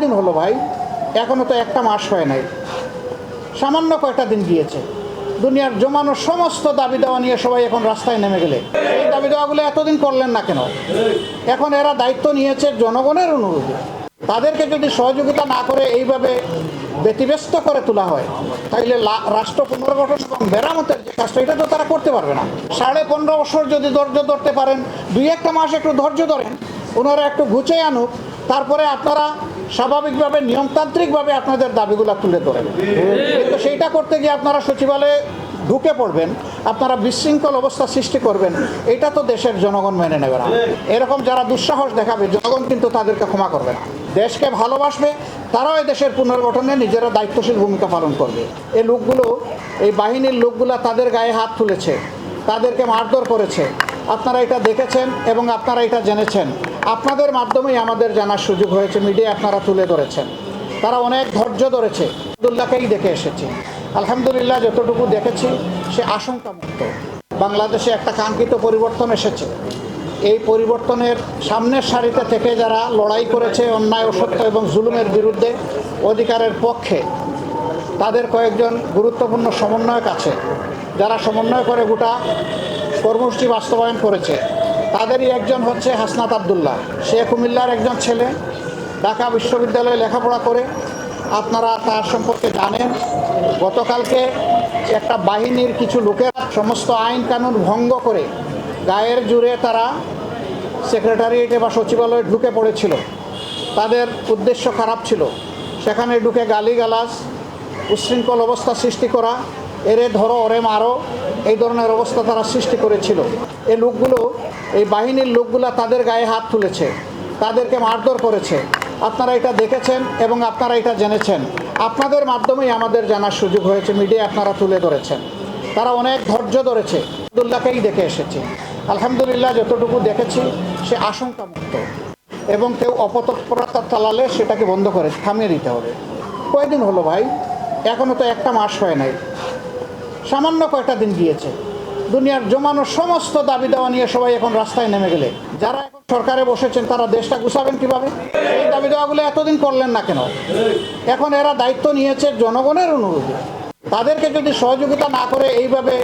কয়দিন হলো ভাই, এখনও তো একটা মাস হয় নাই। সামান্য কয়টা দিন গিয়েছে। দুনিয়ার জমানো সমস্ত দাবি দেওয়া নিয়ে সবাই এখন রাস্তায় নেমে গেলে। এই দাবি দেওয়াগুলো এতদিন করলেন না কেন? এখন এরা দায়িত্ব নিয়েছে জনগণের অনুরোধে। তাদেরকে যদি সহযোগিতা না করে এইভাবে ব্যতিব্যস্ত করে তোলা হয়, তাইলে রাষ্ট্র পুনর্গঠন এবং মেরামতের যে কাজটা, এটা তো তারা করতে পারবে না। সাড়ে পনেরো বছর যদি ধৈর্য ধরতে পারেন, দুই একটা মাস একটু ধৈর্য ধরেন, ওনারা একটু ঘুচে আনুক, তারপরে আপনারা স্বাভাবিকভাবে, নিয়মতান্ত্রিকভাবে আপনাদের দাবিগুলো তুলে ধরেন। কিন্তু সেইটা করতে গিয়ে আপনারা সচিবালয়ে ঢুকে পড়বেন, আপনারা বিশৃঙ্খল অবস্থা সৃষ্টি করবেন, এটা তো দেশের জনগণ মেনে নেবে না। এরকম যারা দুঃসাহস দেখাবে, জনগণ কিন্তু তাদেরকে ক্ষমা করবে না। দেশকে ভালোবাসবে, তারাও এই দেশের পুনর্গঠনে নিজেরা দায়িত্বশীল ভূমিকা পালন করবে। এই লোকগুলো, এই বাহিনীর লোকগুলো তাদের গায়ে হাত তুলেছে, তাদেরকে মারধর করেছে। আপনারা এটা দেখেছেন এবং আপনারা এটা জেনেছেন। আপনাদের মাধ্যমেই আমাদের জানার সুযোগ হয়েছে মিডিয়া আপনারা তুলে ধরেছেন। তারা অনেক ধৈর্য ধরেছে, আবদুল্লাহকেই দেখে এসেছি। আলহামদুলিল্লাহ, যতটুকু দেখেছি, সে আশঙ্কামুক্ত। বাংলাদেশে একটা কাঙ্ক্ষিত পরিবর্তন এসেছে। এই পরিবর্তনের সামনের সারিতে থেকে যারা লড়াই করেছে, অন্যায়, অসত্য এবং জুলুমের বিরুদ্ধে অধিকারের পক্ষে, তাদের কয়েকজন গুরুত্বপূর্ণ সমন্বয়ক আছে। যারা সমন্বয় করে গোটা কর্মসূচি বাস্তবায়ন করেছে তাদেরই একজন হচ্ছে হাসনাত আবদুল্লাহ। সে কুমিল্লার একজন ছেলে। ঢাকা বিশ্ববিদ্যালয়ে লেখাপড়া করে। আপনারা তার সম্পর্কে জানেন। গতকালকে একটা বাহিনীর কিছু লোকেরা সমস্ত আইন কানুন ভঙ্গ করে গায়ের জুড়ে তারা সেক্রেটারিয়েটে বা সচিবালয়ে ঢুকে পড়েছিল। তাদের উদ্দেশ্য খারাপ ছিল। সেখানে ঢুকে গালিগালাজ উশৃঙ্খল অবস্থা সৃষ্টি করা, এরে ধরো, ওরে মারো, এই ধরনের অবস্থা তারা সৃষ্টি করেছিল। এই লোকগুলো, এই বাহিনীর লোকগুলা তাদের গায়ে হাত তুলেছে, তাদেরকে মারধর করেছে। আপনারা এটা দেখেছেন এবং আপনারা এটা জেনেছেন। আপনাদের মাধ্যমেই আমাদের জানার সুযোগ হয়েছে মিডিয়া আপনারা তুলে ধরেছেন। তারা অনেক ধৈর্য ধরেছে, আবদুল্লাহকেই দেখে এসেছি। আলহামদুলিল্লাহ, যতটুকু দেখেছি, সে আশঙ্কামুক্ত। এবং কেউ অপতৎপরতা চালালে সেটাকে বন্ধ করে, থামিয়ে দিতে হবে। কয়দিন হলো ভাই? এখনও তো একটা মাস হয় নাই। সামান্য কয়েকটা দিন গিয়েছে। দুনিয়ার জমানো সমস্ত দাবি দেওয়া নিয়ে সবাই এখন রাস্তায় নেমে গেলে। যারা এখন সরকারে বসেছেন, তারা দেশটা গুছাবেন কীভাবে? এই দাবি দেওয়াগুলো এতদিন করলেন না কেন? এখন এরা দায়িত্ব নিয়েছে জনগণের অনুরোধে। তাদেরকে যদি সহযোগিতা না করে এইভাবে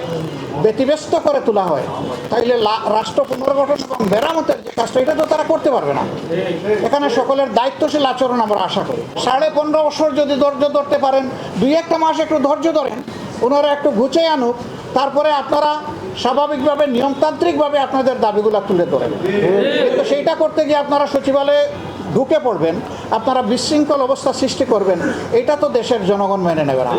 ব্যতিব্যস্ত করে তোলা হয়। তাইলে রাষ্ট্র পুনর্গঠন এবং মেরামতের যে কাজটা, এটা তো তারা করতে পারবে না। এখানে সকলের দায়িত্বশীল আচরণ আমরা আশা করি। সাড়ে পনেরো বছর যদি ধৈর্য ধরতে পারেন, দুই একটা মাস একটু ধৈর্য ধরেন, ওনারা একটু ঘুচে আনুক, তারপরে আপনারা স্বাভাবিকভাবে, নিয়মতান্ত্রিকভাবে আপনাদের দাবিগুলো তুলে ধরেন। কিন্তু সেইটা করতে গিয়ে আপনারা সচিবালয়ে ঢুকে পড়বেন, আপনারা বিশৃঙ্খল অবস্থা সৃষ্টি করবেন, এটা তো দেশের জনগণ মেনে নেবে না।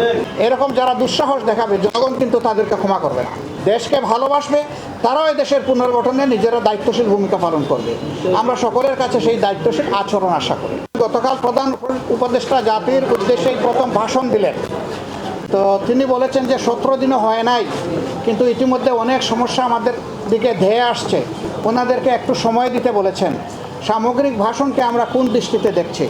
এরকম যারা দুঃসাহস দেখাবে, জনগণ কিন্তু তাদেরকে ক্ষমা করবে না। দেশকে ভালোবাসবে, তারাও দেশের পুনর্গঠনে নিজেরা দায়িত্বশীল ভূমিকা পালন করবে। আমরা সকলের কাছে সেই দায়িত্বশীল আচরণ আশা করি। গতকাল প্রধান উপদেষ্টা জাতির উদ্দেশ্যে প্রথম ভাষণ দিলেন। তো তিনি বলেছেন যে সতেরো দিনও হয় নাই, কিন্তু ইতিমধ্যে অনেক সমস্যা আমাদের দিকে ধেয়ে আসছে। ওনাদেরকে একটু সময় দিতে বলেছেন। সামগ্রিক ভাষণকে আমরা কোন দৃষ্টিতে দেখছি?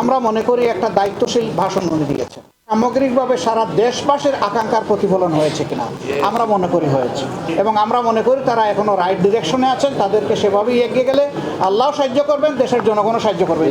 আমরা মনে করি একটা দায়িত্বশীল ভাষণ উনি দিয়েছেন। সামগ্রিকভাবে সারা দেশবাসীর আকাঙ্ক্ষার প্রতিফলন হয়েছে কিনা, আমরা মনে করি হয়েছে। এবং আমরা মনে করি তারা এখনও রাইট ডিরেকশনে আছেন, তাদেরকে সেভাবেই এগিয়ে গেলে আল্লাহ সাহায্য করবেন, দেশের জনগণও সাহায্য করবেন।